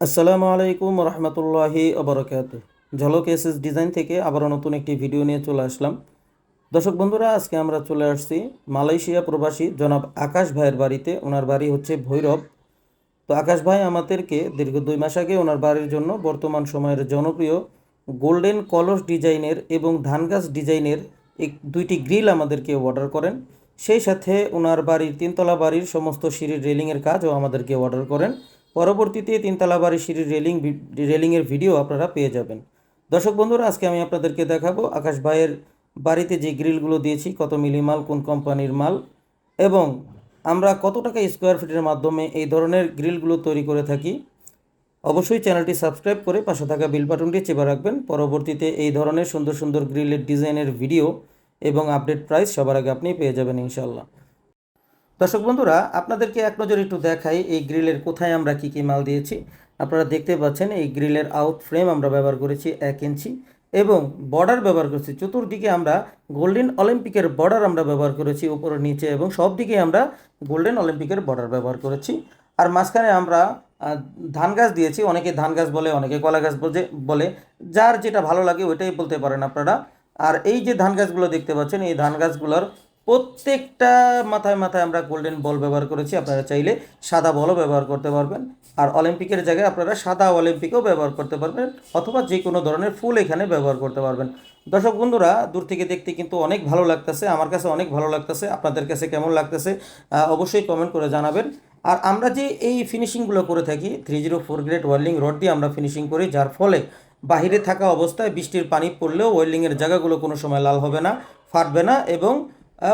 আসসালামু আলাইকুম রহমতুল্লাহি অবরকাত ঝলক এস এস ডিজাইন থেকে আবারও নতুন একটি ভিডিও নিয়ে চলে আসলাম। দর্শক বন্ধুরা, আজকে আমরা চলে আসছি মালয়েশিয়া প্রবাসী জনাব আকাশ ভাইয়ের বাড়িতে। ওনার বাড়ি হচ্ছে ভৈরব। তো আকাশ ভাই, আমাদেরকে দীর্ঘ দুই মাস আগে ওনার বাড়ির জন্য বর্তমান সময়ের জনপ্রিয় গোল্ডেন কলস ডিজাইনের এবং ধানগাছ ডিজাইনের এক দুইটি গ্রিল আমাদেরকে অর্ডার করেন। সেই সাথে ওনার বাড়ির তিনতলা বাড়ির সমস্ত সিঁড়ির রেলিংয়ের কাজও আমাদেরকে অর্ডার করেন। পরবর্তীতে তিনতলা বাড়ির সিঁড়ির রেলিং রেলিংয়ের ভিডিও আপনারা পেয়ে যাবেন। দর্শক বন্ধুরা, আজকে আমি আপনাদেরকে দেখাবো আকাশ ভাইয়ের বাড়িতে যে গ্রিলগুলো দিয়েছি, কত মিলি মাল, কোন কোম্পানির মাল, এবং আমরা কত টাকা স্কোয়ার ফিটের মাধ্যমে এই ধরনের গ্রিলগুলো তৈরি করে থাকি। অবশ্যই চ্যানেলটি সাবস্ক্রাইব করে পাশে থাকা বিল বাটনটি চেপে রাখবেন। পরবর্তীতে এই ধরনের সুন্দর সুন্দর গ্রিলের ডিজাইনের ভিডিও এবং আপডেট প্রাইস সবার আগে আপনি পেয়ে যাবেন ইনশাল্লাহ দর্শক বন্ধুরা, আপনাদেরকে এক নজর একটু দেখাই এই গ্রিলের কোথায় আমরা কী কী মাল দিয়েছি। আপনারা দেখতে পাচ্ছেন এই গ্রিলের আউট ফ্রেম আমরা ব্যবহার করেছি এক ইঞ্চি এবং বর্ডার ব্যবহার করেছি। চতুর্দিকে আমরা গোল্ডেন অলিম্পিকের বর্ডার আমরা ব্যবহার করেছি উপরে, নিচে এবং সব দিকে আমরা গোল্ডেন অলিম্পিকের বর্ডার ব্যবহার করেছি। আর মাঝখানে আমরা ধান গাছ দিয়েছি, অনেকে ধান গাছ বলে, অনেকে কলা গাছ বলে বলে। যার যেটা ভালো লাগে ওইটাই বলতে পারেন আপনারা। আর এই যে ধান গাছগুলো দেখতে পাচ্ছেন, এই ধান গাছগুলোর প্রত্যেকটা মাথায় মাথায় আমরা গোল্ডেন বল ব্যবহার করেছি, আপনারা চাইলে সাদা বলও ব্যবহার করতে পারবেন। আর অলিম্পিকের জায়গায় আপনারা সাদা অলিম্পিকও ব্যবহার করতে পারবেন, অথবা যে কোনো ধরনের ফুল এখানে ব্যবহার করতে পারবেন। দর্শক বন্ধুরা, দূর থেকে দেখতে কিন্তু অনেক ভালো লাগতেছে, আমার কাছে অনেক ভালো লাগতেছে, আপনাদের কাছে কেমন লাগতেছে অবশ্যই কমেন্ট করে জানাবেন। আর আমরা যে এই ফিনিশিংগুলো করে থাকি three zero four grade welding rod দিয়ে আমরা ফিনিশিং করি, যার ফলে বাহিরে থাকা অবস্থায় বৃষ্টির পানি পড়লেও ওয়েল্ডিংয়ের জায়গাগুলো কোনো সময় লাল হবে না, ফাটবে না এবং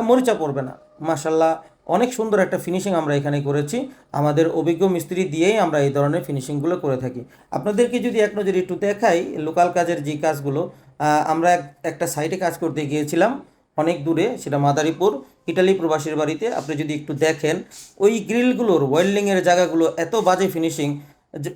মরিচা পড়বে না। মাসাল্লাহ অনেক সুন্দর একটা ফিনিশিং আমরা এখানে করেছি। আমাদের অভিজ্ঞ মিস্ত্রি দিয়েই আমরা এই ধরনের ফিনিশিংগুলো করে থাকি। আপনাদেরকে যদি এক নজরে একটু দেখাই লোকাল কাজের যে কাজগুলো আমরা এক- একটা সাইটে কাজ করতে গিয়েছিলাম অনেক দূরে, সেটা মাদারীপুর, ইটালি প্রবাসীর বাড়িতে। আপনি যদি একটু দেখেন, ওই গ্রিলগুলোর ওয়েল্ডিংয়ের জায়গাগুলো এত বাজে ফিনিশিং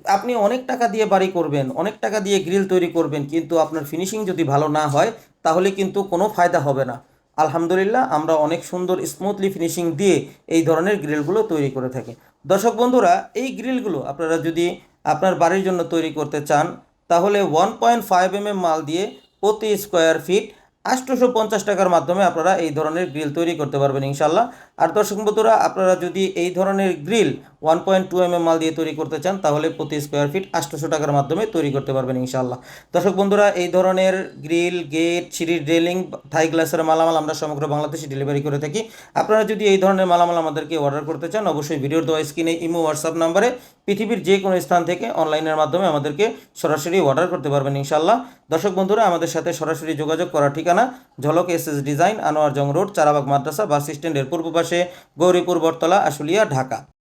আপনি অনেক টাকা দিয়ে বাড়ি করবেন, অনেক টাকা দিয়ে গ্রিল তৈরি করবেন, কিন্তু আপনার ফিনিশিং যদি ভালো না হয়, তাহলে কিন্তু কোনো ফায়দা হবে না। আলহামদুলিল্লাহ, আমরা অনেক সুন্দর স্মুথলি ফিনিশিং দিয়ে এই ধরনের গ্রিলগুলো তৈরি করে থাকি। দর্শক বন্ধুরা, এই গ্রিলগুলো আপনারা যদি আপনার বাড়ির জন্য তৈরি করতে চান, তাহলে ওয়ান পয়েন্ট ফাইভ এম মাল দিয়ে প্রতি স্কোয়ার ফিট আটশোশো পঞ্চাশ টাকার মাধ্যমে আপনারা এই ধরনের গ্রিল তৈরি করতে পারবেন ইনশাল্লাহ আর দর্শক বন্ধুরা, আপনারা যদি এই ধরনের grill one point two M M মাল দিয়ে তৈরি করতে চান, তাহলে প্রতি স্কোয়ার ফিট আটশোশো টাকার মাধ্যমে তৈরি করতে পারবেন ইনশাল্লাহ দর্শক বন্ধুরা, এই ধরনের গ্রিল গেট সিঁড়ির রেলিং থাই গ্লাসের মালামাল আমরা সমগ্র বাংলাদেশে ডেলিভারি করে থাকি। আপনারা যদি এই ধরনের মালামাল আমাদেরকে অর্ডার করতে চান, অবশ্যই ভিডিওর দেওয়া স্ক্রিনে ইমো হোয়াটসঅ্যাপ নাম্বারে পৃথিবীর যে কোনো স্থান থেকে অনলাইনের মাধ্যমে আমাদেরকে সরাসরি অর্ডার করতে পারবেন ইনশাল্লাহ দর্শক বন্ধুরা, আমাদের সাথে সরাসরি যোগাযোগ করার ঠিকানা Jhalak S S design, Anwar Jung road, Charabag Madrasa, bus স্ট্যান্ডের পূর্ব পাশে, গৌরীপুর বটতলা, আশুলিয়া, ঢাকা।